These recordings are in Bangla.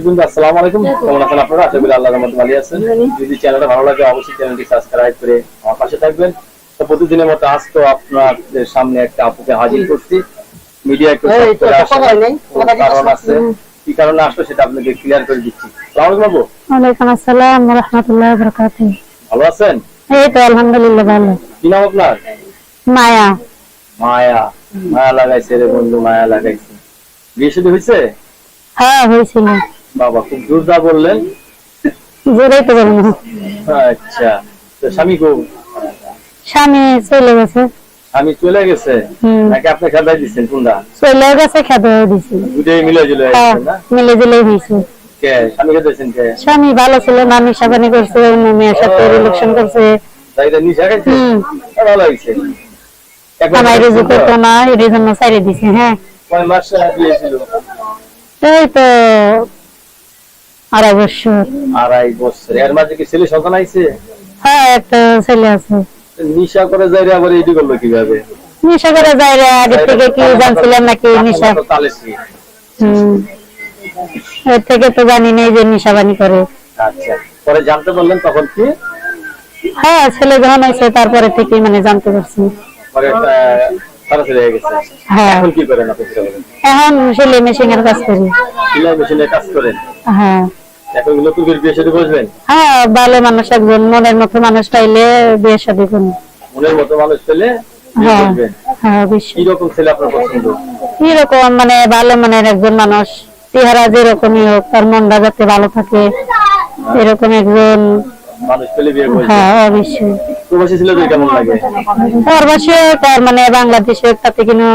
আসসালামু আলাইকুম। কেমন আছেন আপনারা? আশা করি আল্লাহর রহমতে ভালো আছেন। যদি চ্যানেলটা ভালো লাগে অবশ্যই চ্যানেলটি সাবস্ক্রাইব করে আমার পাশে থাকবেন। তো প্রতিদিনের মতো আজ তো আপনাদের সামনে একটা আপুকে হাজির করছি। মিডিয়া একটু এই, করে তো আসে। কথা বলেন, কোনো কথা কারণ আছে? কি কারণে আসলো সেটা আপনাকে ক্লিয়ার করে দিচ্ছি। সালাম আলাইকুম আপু। ওয়ালাইকুম আসসালাম রহমতুল্লাহ বরকাত ভালো আছেন? এই তো আলহামদুলিল্লাহ ভালো। কি নাম আপনার? মায়া। মায়া। মায়া লাগাইছে রে বন্ধু মায়া লাগাইছে। বিয়ে শুধু হয়েছে হ্যাঁ হয়েছিল বাবা খুব জোরদার বললেন। জোরেই তো বলব। আচ্ছা তো স্বামী স্বামী চলে গেছে। চলে গেছে? নাকি আপনি খেদাই কোনটা? চলে গেছে দিছি। দুটোই মিলে জুলে হ্যাঁ না? মিলে হয়েছে কে? স্বামী কে? স্বামী ভালো ছিল না নিশা পানি করছে মেয়ের সাথে রিলেকশন করছে। তাই এটা নিশা খাইছে? ভালো লাগছে। একবার আমার রুজু করতো না এর জন্য দিছে হ্যাঁ। কয় মাস দিয়েছিল? এই তো আড়াই বছর। আড়াই বছর। এর মাঝে কি ছেলে সন্তান আইছে? হ্যাঁ একটা ছেলে আছে। নিশা করে যাইরে আবার করল কীভাবে? নিশা করে আগে থেকে কি জানছিলাম নাকি নিশা? হুম। এর থেকে তো জানি যে করে। আচ্ছা পরে জানতে পারলেন তখন কি? হ্যাঁ ছেলে যখন হয়েছে তারপরে থেকে মানে জানতে পারছি। পরে হয়ে এখন কি করেন আপনি? সেটা এখন ছেলে মেশিনের কাজ করি। সিলাই মেশিনে কাজ করেন? হ্যাঁ। হ্যাঁ ভালো মানুষ একজন মনের মতো মানুষ পাইলে বিয়ে শাদী করুন। মনের মতো মানুষ পেলে হ্যাঁ হ্যাঁ এরকম মানে ভালো মনের একজন মানুষ। চেহারা যেরকমই হোক তার মনটা যাতে ভালো থাকে এরকম একজন। মানুষ পেলে বিয়ে করবেন। হ্যাঁ মানে বাংলাদেশে তাতে কোনো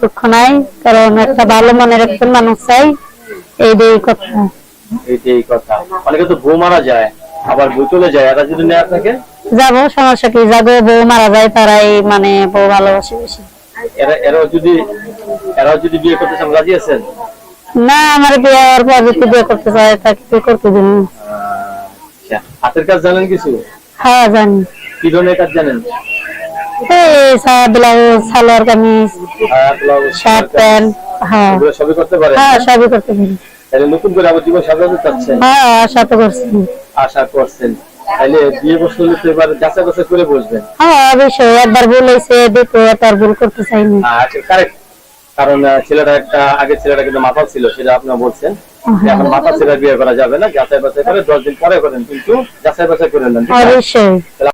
দুঃখ নাই। কারণ একটা ভালো মনের একজন মানুষ চাই এইটাই কথা। কথা। অনেকে তো বউ মারা যায় আবার বউ চলে যায় এরা যদি নেয় আপনাকে? যাব সমস্যা কি? যাব বউ মারা যায় তারাই মানে বউ ভালোবাসে বেশি। এরা এরাও যদি এরাও যদি বিয়ে করতে চান রাজি আছেন? না আমার বিয়ের পর যদি বিয়ে করতে চায় তাকে বিয়ে করতে দিন আচ্ছা হাতের কাজ জানেন কিছু? হ্যাঁ জানি। কি ধরনের কাজ জানেন? Blouse salwar kameez blouse, shirt pant হ্যাঁ। সবই করতে পারে হ্যাঁ সবই করতে পারি। তাহলে নতুন করে আবার জীবন সাজাতে চাচ্ছেন? হ্যাঁ আশা তো করছি। আশা করছেন। তাহলে বিয়ে বসলে তো এবার যাচাই বাছাই করে বসবেন। হ্যাঁ অবশ্যই। একবার ভুল হয়েছে দ্বিতীয় ভুল করতে চাইনি। আচ্ছা কারেক্ট কারণ ছেলেটা একটা আগে ছেলেটা কিন্তু মাথা ছিল সেটা আপনি বলছেন। এখন মাথা ছেলে বিয়ে করা যাবে না যাচাই বাছাই করে দশ দিন পরে করেন কিন্তু যাচাই বাছাই করে নেন